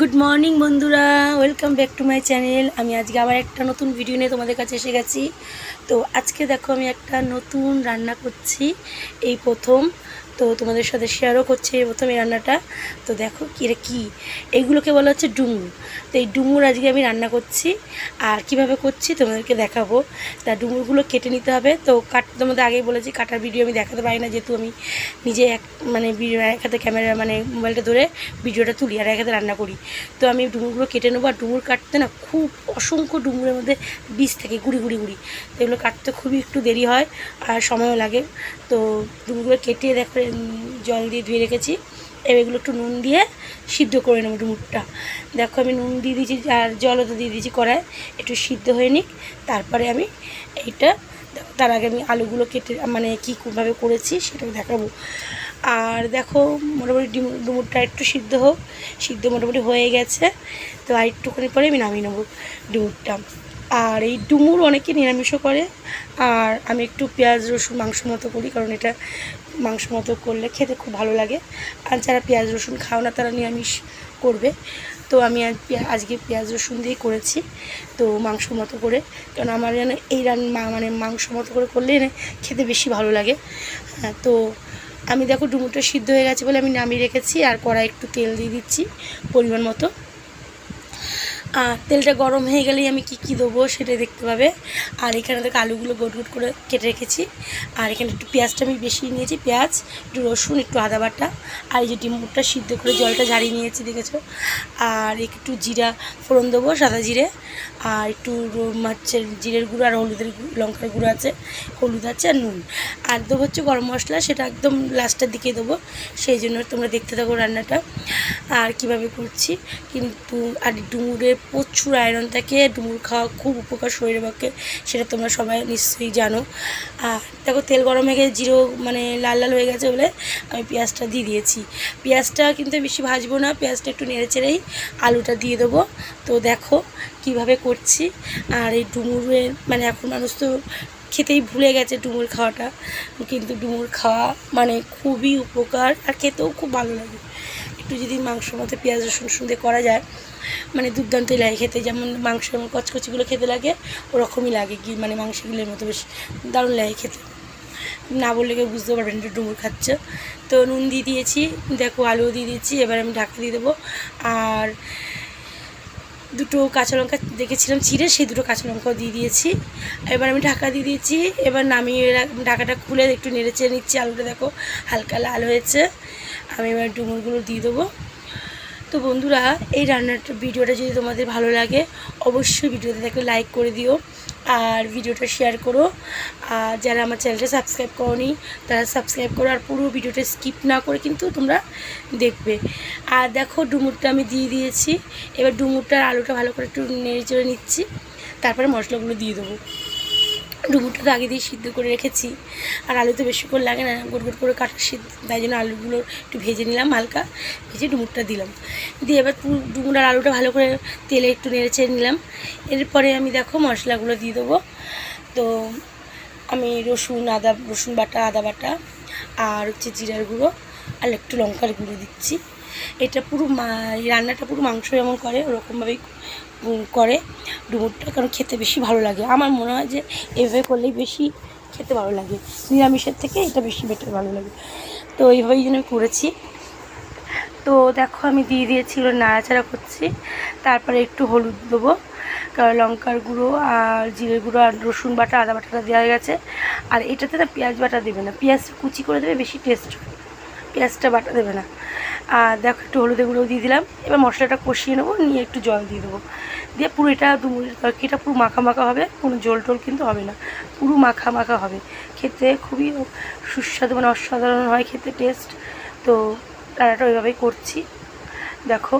Good morning বন্ধুরা। Welcome back to my channel আমি আজকে আবার একটা নতুন ভিডিও নিয়ে তোমাদের কাছে এসে গেছি। তো আজকে দেখো আমি একটা নতুন রান্না করছি। এই প্রথম তো তোমাদের সাথে শেয়ারও করছি প্রথম রান্নাটা। তো দেখো এটা কী? এইগুলোকে বলা হচ্ছে ডুমুর তো এই ডুমুর আজকে আমি রান্না করছি। আর কীভাবে করছি তোমাদেরকে দেখাবো। তা ডুমুরগুলো কেটে নিতে হবে। তো কাট তোমাদের আগেই বলেছি, কাটার ভিডিও আমি দেখাতে পারি না। যেহেতু আমি নিজে এক মানে ভিডিও এক হাতে ক্যামেরা মানে মোবাইলটা ধরে ভিডিওটা তুলি আর এক হাতে রান্না করি। তো আমি ডুমুরগুলো কেটে নেব। আর ডুমুর কাটতে না খুব অসংখ্য ডুমুরের মধ্যে বীজ থাকে, গুড়ি গুড়ি গুড়ি। তো এগুলো কাটতে খুবই একটু দেরি হয় আর সময়ও লাগে। তো ডুমুরগুলো কেটে দেখো জল দিয়ে ধুয়ে রেখেছি। এবার এগুলো একটু নুন দিয়ে সিদ্ধ করে নেব ডুমুরটা দেখো আমি নুন দিয়ে দিয়েছি আর জলও তো দিয়ে দিয়েছি কড়ায় একটু সিদ্ধ হয়ে নিক। তারপরে আমি এইটা তার আগে আমি আলুগুলো কেটে মানে কীভাবে করেছি সেটা দেখাবো। আর দেখো মোটামুটি ডিম- ডুমুরটা একটু সিদ্ধ হোক। সিদ্ধ মোটামুটি হয়ে গেছে। তো আর একটুখানি পরে আমি নামিয়ে নেব ডুমুরটা আর এই ডুমুর অনেকে নিরামিষও করে, আর আমি একটু পেঁয়াজ, রসুন, মাংস মতো করি, কারণ এটা মাংস মতো করলে খেতে খুব ভালো লাগে। আর যারা পেঁয়াজ, রসুন খাও না, তারা নিরামিষ করবে। তো আমি আজ আজকে পেঁয়াজ, রসুন দিয়ে করেছি, তো মাংস মতো করে। কারণ আমার যেন এই রান্না মানে মাংস মতো করে করলে খেতে বেশি ভালো লাগে। হ্যাঁ তো আমি দেখো ডুমুরটা সিদ্ধ হয়ে গেছে বলে আমি নামিয়ে রেখেছি, আর কড়াই একটু তেল দিয়ে দিচ্ছি পরিমাণ মতো। আর তেলটা গরম হয়ে গেলেই আমি কি কি দেবো সেটা দেখতে পাবে। আর এখানে দেখো, আলুগুলো গোট গোট করে কেটে রেখেছি। আর এখানে একটু পেঁয়াজটা আমি বেশি নিয়েছি, পেঁয়াজ, একটু রসুন, একটু আদা বাটা। আর এই যে ডিমটা সিদ্ধ করে জলটা ঝাড়িয়ে নিয়েছি, দেখেছ? আর একটু জিরা, ফোড়ন দেবো, সাদা জিরে। আর একটু মাছের জিরের গুঁড়ো আর হলুদের লঙ্কার গুঁড়ো আছে, হলুদ আছে আর নুন। আর দেবো হচ্ছে গরম মশলা, সেটা একদম লাস্টের দিকে দেবো। সেই জন্য তোমরা দেখতে থাকো রান্নাটা। আর কীভাবে করছি, কিন্তু আর ডুমুরের প্রচুর আয়রন থাকে, ডুমুর খাওয়া খুব উপকার শরীরের পক্ষে, সেটা তোমরা সবাই নিশ্চয়ই জানো। আর দেখো, তেল গরম হয়ে গেছে, জিরো মানে লাল লাল হয়ে গেছে বলে আমি পেঁয়াজটা দিয়ে দিয়েছি। পেঁয়াজটা কিন্তু বেশি ভাজবো না, পেঁয়াজটা একটু নেড়ে চেড়েই আলুটা দিয়ে দেবো। তো দেখো কীভাবে করছি। আর এই ডুমুরের মানে এখন মানুষ তো খেতেই ভুলে গেছে ডুমুর খাওয়াটা। কিন্তু ডুমুর খাওয়া মানে খুবই উপকার আর খেতেও খুব ভালো লাগে। একটু যদি মাংস মতো পেঁয়াজ, রসুন দিয়ে করা যায় মানে দুর্দান্তই লাগে খেতে। যেমন মাংস যেমন কচকচিগুলো খেতে লাগে, ওরকমই লাগে কি মানে মাংসগুলোর মতো বেশ দারুণ লাগে খেতে। না বললে কেউ বুঝতে পারবেন একটু ডুমুর খাচ্ছে। তো নুন দিয়ে দিয়েছি, দেখো আলুও দিয়ে দিয়েছি, এবার আমি ঢাকা দিয়ে দেবো। আর দুটো কাঁচা লঙ্কা দেখেছিলাম ছিঁড়ে সেই দুটো কাঁচা লঙ্কাও দিয়ে দিয়েছি। এবার আমি ঢাকা দিয়ে দিয়েছি, এবার নামিয়ে ঢাকাটা খুলে একটু নেড়ে চেড়ে নিচ্ছি। আলুটা দেখো হালকা লাল হয়েছে। আমি এবার ডুমুরগুলো দিয়ে দেবো। তো বন্ধুরা, এই রান্নাটা ভিডিওটা যদি তোমাদের ভালো লাগে, অবশ্যই ভিডিওতে দেখে লাইক করে দিও আর ভিডিওটা শেয়ার করো। আর যারা আমার চ্যানেলটা সাবস্ক্রাইব করোনি, তারা সাবস্ক্রাইব করো আর পুরো ভিডিওটা স্কিপ না করে কিন্তু তোমরা দেখবে। আর দেখো, ডুমুরটা আমি দিয়ে দিয়েছি। এবার ডুমুরটা আলুটা ভালো করে একটু নেড়ে চড়ে নিচ্ছি। তারপরে মশলাগুলো দিয়ে দেবো। তো আগে দিয়ে সিদ্ধ করে রেখেছি। আর আলু তো বেশিক্ষণ লাগে না গোট গোট করে কাটা সিদ্ধ, তাই জন্য আলুগুলো একটু ভেজে নিলাম হালকা, ভেজে ডুমুরটা দিলাম। দিয়ে এবার ডুমুর আর আলুটা ভালো করে তেলে একটু নেড়ে চেড়ে নিলাম। এরপরে আমি দেখো মশলাগুলো দিয়ে দেবো। তো আমি রসুন, আদা, রসুন বাটা, আদা বাটা, আর হচ্ছে জিরার গুঁড়ো, আর একটু লঙ্কার গুঁড়ো দিচ্ছি। এটা পুরো রান্নাটা পুরো মাংস যেমন করে, ওরকমভাবেই করে ডুমুরটা, কারণ খেতে বেশি ভালো লাগে। আমার মনে হয় যে এভাবে করলেই বেশি খেতে ভালো লাগে। নিরামিষের থেকে এটা বেশি বেটার ভালো লাগে। তো এইভাবেই আমি করেছি। তো দেখো, আমি দিয়ে দিয়েছি ওগুলো নাড়াচাড়া করছি। তারপরে একটু হলুদ দেবো, কারণ লঙ্কার গুঁড়ো আর জিরে গুঁড়ো আর রসুন বাটা, আদা বাটাটা দেওয়া গেছে। আর এটাতে না পেঁয়াজ বাটা দেবে না। পেঁয়াজটা কুচি করে দেবে, বেশি টেস্ট পেঁয়াজটা বাটা দেবে না। আর দেখো একটু হলুদের গুঁড়ো দিয়ে দিলাম। এবার মশলাটা কষিয়ে নেব, নিয়ে একটু জল দিয়ে দেবো। দিয়ে পুরো এটা ডুমুরের তরকারিটা পুরো মাখা মাখা হবে, কোনো জল টোল কিন্তু হবে না। পুরো মাখা মাখা হবে। খেতে খুবই সুস্বাদু মানে অসাধারণ হয় খেতে টেস্ট তো রান্নাটা ওইভাবেই করছি। দেখো।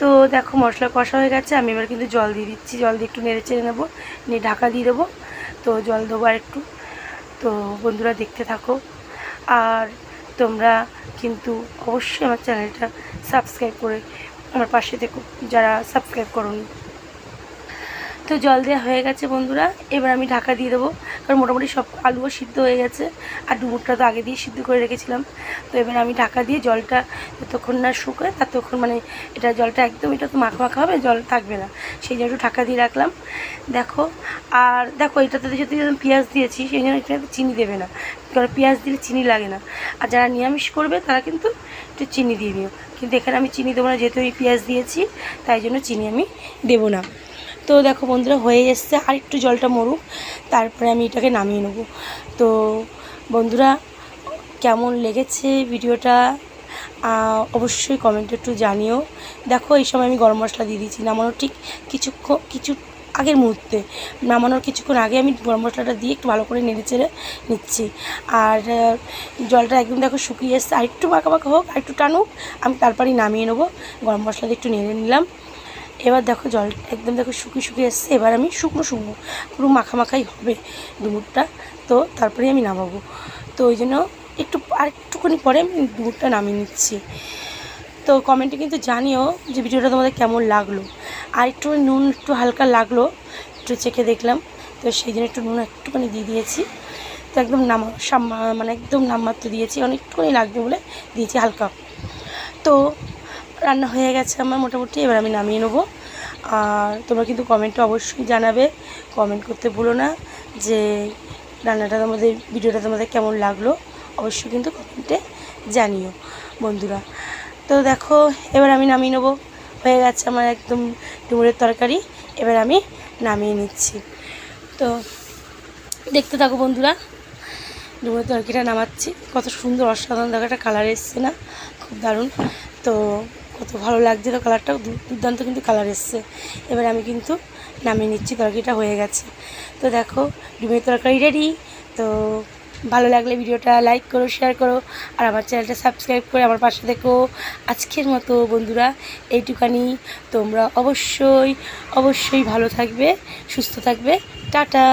তো দেখো মশলা কষা হয়ে গেছে, আমি এবার কিন্তু জল দিয়ে দিচ্ছি। জল দিয়ে একটু নেড়ে চেড়ে নেব, নিয়ে ঢাকা দিয়ে দেবো। তো জল দেবো আর একটু তো বন্ধুরা দেখতে থাকো। আর তোমরা কিন্তু অবশ্যই আমার চ্যানেলটা সাবস্ক্রাইব করে আমার পাশে দেখো যারা সাবস্ক্রাইব করুন। তো জল দেওয়া হয়ে গেছে বন্ধুরা, এবার আমি ঢাকা দিয়ে দেবো। কারণ মোটামুটি সব আলুও সিদ্ধ হয়ে গেছে, আর ডুমুরটা তো আগে দিয়ে সিদ্ধ করে রেখেছিলাম। তো এবার আমি ঢাকা দিয়ে জলটা যতক্ষণ না শুকোয় ততক্ষণ মানে এটা জলটা একদম এটা তো মাখা মাখা হবে, জল থাকবে না। সেই জন্য একটু ঢাকা দিয়ে রাখলাম। দেখো, আর দেখো, এটাতে আমি পেঁয়াজ দিয়েছি, সেই জন্য এটাতে চিনি দেবে না। কারণ পেঁয়াজ দিলে চিনি লাগে না। আর যারা নিরামিষ করবে, তারা কিন্তু একটু চিনি দিয়ে দিও কিন্তু এখানে আমি চিনি দেবো না, যেহেতু আমি পেঁয়াজ দিয়েছি, তাই জন্য চিনি আমি দেবো না। তো দেখো বন্ধুরা, হয়ে এসছে। আর একটু জলটা মরুক, তারপরে আমি এটাকে নামিয়ে নেব। তো বন্ধুরা, কেমন লেগেছে ভিডিওটা? অবশ্যই কমেন্টে একটু জানিও। দেখো, এই সময় আমি গরম মশলা দিয়ে দিয়েছি নামানোর ঠিক কিছুক্ষণ, কিছু আগের মুহূর্তে। নামানোর কিছুক্ষণ আগে আমি গরম মশলাটা দিয়ে একটু ভালো করে নেড়ে চেড়ে নিচ্ছি। আর জলটা একদম দেখো শুকিয়ে এসছে। আর একটু মাখা মাখা হোক আর একটু টানুক, আমি তারপরেই নামিয়ে নেব। গরম মশলা দিয়ে একটু নেড়ে নিলাম। এবার দেখো জল একদম দেখো শুকিয়ে শুকিয়ে এসছে, এবার আমি শুকনো শুকনো, পুরো মাখা মাখাই হবে ডুমুরটা তো তারপরে আমি নামাবো। তো ওই জন্য একটু আর একটুখানি পরে আমি ডুমুরটা নামিয়ে নিচ্ছি। তো কমেন্টে কিন্তু জানিও যে ভিডিওটা তোমাদের কেমন লাগল। আর একটু নুন একটু হালকা লাগল, একটু চেখে দেখলাম। তো সেই জন্য একটু নুন একটুখানি দিয়ে দিয়েছি। তো একদম নামা, সাম- মানে একদম নামমাত্র দিয়েছি। অনেকটুখানি লাগবে বলে দিয়েছি হালকা। তো রান্না হয়ে গেছে আমার মোটামুটি, এবার আমি নামিয়ে নেব। আর তোমরা কিন্তু কমেন্টে অবশ্যই জানাবে। কমেন্ট করতে ভুলো না যে রান্নাটা তোমাদের, ভিডিওটা তোমাদের কেমন লাগল, অবশ্যই কিন্তু কমেন্টে জানিও বন্ধুরা। তো দেখো, এবার আমি নামিয়ে নেব। হয়ে গেছে আমার একদম ডুমুরের তরকারি, এবার আমি নামিয়ে নিচ্ছি। তো দেখতে থাকো বন্ধুরা, ডুমুরের তরকারিটা নামাচ্ছি। কত সুন্দর, অসাধারণ, দেখো একটা কালার এসছে না? খুব দারুণ। তো কত ভালো লাগছে তো কালারটা দুর্দান্ত কিন্তু কালার এসছে। এবার আমি কিন্তু নামিয়ে নিচ্ছি, তরকারিটা হয়ে গেছে। তো দেখো, ডিমের তরকারি রেডি তো ভালো লাগলে ভিডিওটা লাইক করো শেয়ার করো, আর আমার চ্যানেলটা সাবস্ক্রাইব করে আমার পাশে দেখো আজকের মতো বন্ধুরা, এইটুকানি। তোমরা অবশ্যই অবশ্যই ভালো থাকবে, সুস্থ থাকবে। টাটা!